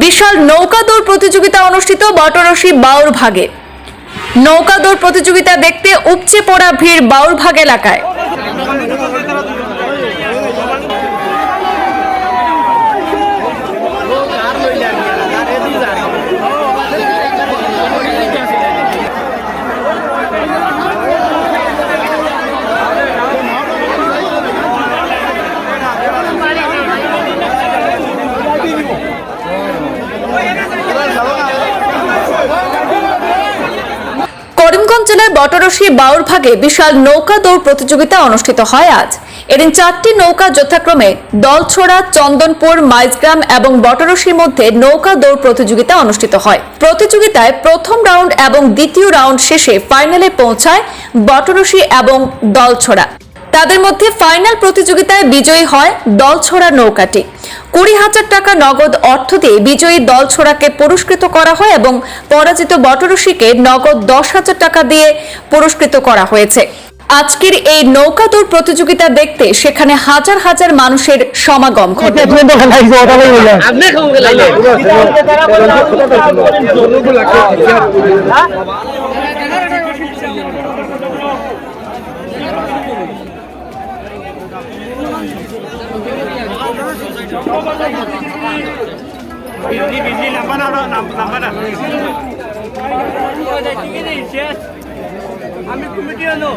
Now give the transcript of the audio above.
বিশাল নৌকা দৌড় প্রতিযোগিতা অনুষ্ঠিত বটরসি বাউর ভাগে নৌকা দৌড় প্রতিযোগিতা দেখতে উপচে পড়া ভিড় বাউর ভাগ এলাকায়। করিমগঞ্জ জেলার বটরশি বাউর ভাগে বিশাল নৌকা দৌড় প্রতিযোগিতা অনুষ্ঠিত হয় আজ। এদিন চারটি নৌকা যথাক্রমে দলছোড়া, চন্দনপুর, মাইজগ্রাম এবং বটরশির মধ্যে নৌকা দৌড় প্রতিযোগিতা অনুষ্ঠিত হয়। প্রতিযোগিতায় প্রথম রাউন্ড এবং দ্বিতীয় রাউন্ড শেষে ফাইনালে পৌঁছায় বটরশি এবং দলছোড়া। তাদের মধ্যে ফাইনাল প্রতিযোগিতায় বিজয়ী হয় দলছোড়া নৌকাটি। কুড়ি হাজার টাকা নগদ অর্থ দিয়ে বিজয়ী দল ছোড়াকে পুরস্কৃত করা হয় এবং পরাজিত বটরশিকে নগদ দশ হাজার টাকা দিয়ে পুরস্কৃত করা হয়েছে আজকের এই নৌকা দৌড় প্রতিযোগিতা দেখতে সেখানে হাজার হাজার মানুষের সমাগম ঘটে আপনি বিজলি বিজলি নাম্বার না নাম্বার না আমি কমিটি হলো